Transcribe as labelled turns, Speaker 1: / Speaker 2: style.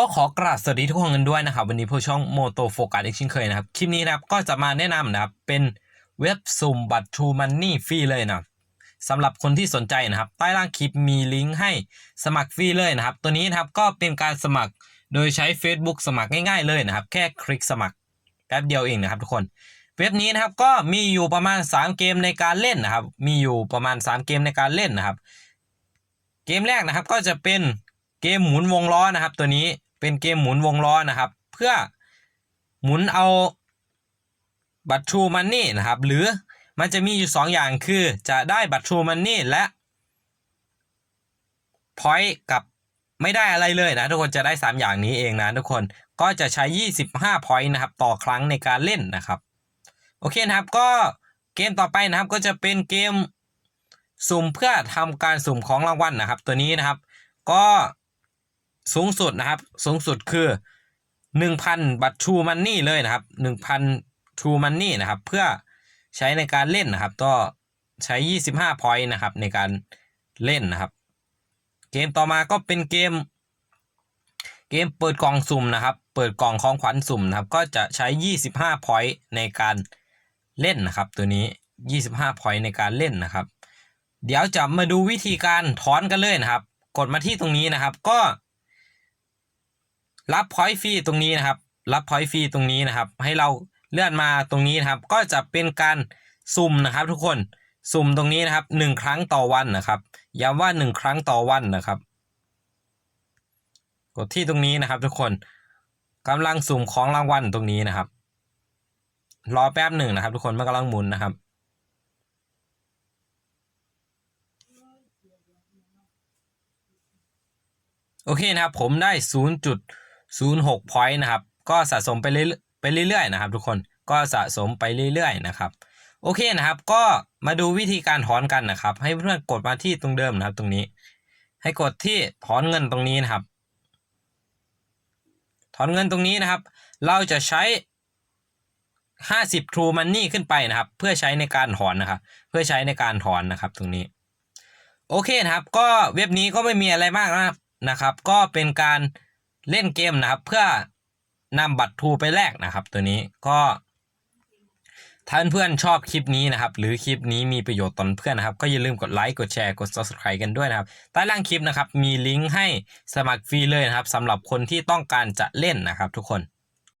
Speaker 1: ก็ขอกราบสวัสดีทุกคนกันด้วยนะครับ วันนี้ผู้ช่องโมโตโฟกัสอีกเช่นเคยนะครับ คลิปนี้นะครับก็จะมาแนะนำนะครับ เป็นเว็บสุ่มบัตร True Money ฟรีเลยนะสำหรับคนที่สนใจนะครับ ใต้ล่างคลิปมีลิงก์ให้สมัครฟรีเลยนะครับ ตัวนี้นะครับก็เป็นการสมัครโดยใช้ Facebook สมัครง่าย ๆเลยนะครับ แค่คลิกสมัครแป๊บเดียวเองนะครับทุกคนเว็บนี้นะครับก็มีอยู่ประมาณ 3 เกมในการเล่นนะครับ มีอยู่ประมาณ 3 เกมในการเล่นนะครับ เกมแรกนะครับก็จะเป็นเกมหมุนวงล้อนะครับ ตัวนี้ เป็นเกมหมุนวงล้อนะครับ เพื่อหมุนเอาบัตร True Money นะครับ หรือมันจะมีอยู่ 2 อย่างคือจะได้บัตร True Money และ Point กับไม่ได้อะไรเลยนะทุกคนจะได้ 3 อย่างนี้เองนะทุกคนก็จะใช้ 25 Point นะครับ ต่อครั้งในการเล่นนะครับ โอเคนะครับก็เกมต่อไปนะครับก็จะเป็นเกมสุ่มเพื่อทำการสุ่มของรางวัลนะครับ ตัวนี้นะครับ ก็ สูงสุดนะครับ สูงสุดคือ 1,000 บัตร True Money เลยนะครับ 1,000 True Money นะครับ เพื่อใช้ในการเล่นนะครับ ก็ใช้ 25 point นะครับ ในการเล่นนะครับ เกมต่อมาก็เป็นเกม เกมเปิดกล่องสุ่มนะครับ เปิดกล่องของขวัญสุ่มนะครับ ก็จะใช้ 25 point ในการเล่นนะครับ ตัวนี้ 25 point ในการเล่นนะครับ เดี๋ยวจะมาดูวิธีการถอนกันเลยนะครับ กดมาที่ตรงนี้นะครับ ก็ รับพอยต์ฟรีตรงนี้นะครับ รับพอยต์ฟรีตรงนี้นะครับ ให้เราเลื่อนมาตรงนี้นะครับ ก็จะเป็นการสุ่มนะครับ ทุกคนสุ่มตรงนี้นะครับหนึ่งครั้งต่อวันนะครับย้ำว่าหนึ่งครั้งต่อวันนะครับ กดที่ตรงนี้นะครับ ทุกคนกำลังสุ่มของรางวัลตรงนี้นะครับ รอแป๊บหนึ่งนะครับ ทุกคนมันกำลังหมุนนะครับโอเคนะครับผมได้ 06 point นะครับ ก็สะสมไปเรื่อยไปเรื่อยๆนะครับ ทุกคนก็สะสมไปเรื่อยๆนะครับโอเคนะครับ ก็มาดูวิธีการถอนกันนะครับ ให้เพื่อนกดมาที่ตรงเดิมนะครับ ตรงนี้ ให้กดที่ถอนเงินตรงนี้นะครับ ถอนเงินตรงนี้นะครับ เราจะใช้ 50 True Money ขึ้นไปนะครับ เพื่อใช้ในการถอนนะครับ เพื่อใช้ในการถอนนะครับ ตรงนี้ โอเคนะครับ ก็เว็บนี้ก็ไม่มีอะไรมากนะนะครับ ก็เป็นการ เล่นเกมนะครับ เพื่อนำบัตรทูไปแลกนะครับ ตัวนี้ก็ถ้าเพื่อนๆชอบคลิปนี้นะครับ หรือคลิปนี้มีประโยชน์ตอนเพื่อนนะครับ ก็อย่าลืมกดไลค์กดแชร์กด subscribe กันด้วยนะครับ ใต้ล่างคลิปนะครับ มีลิงก์ให้สมัครฟรีเลยนะครับสำหรับคนที่ต้องการจะเล่นนะครับ ทุกคน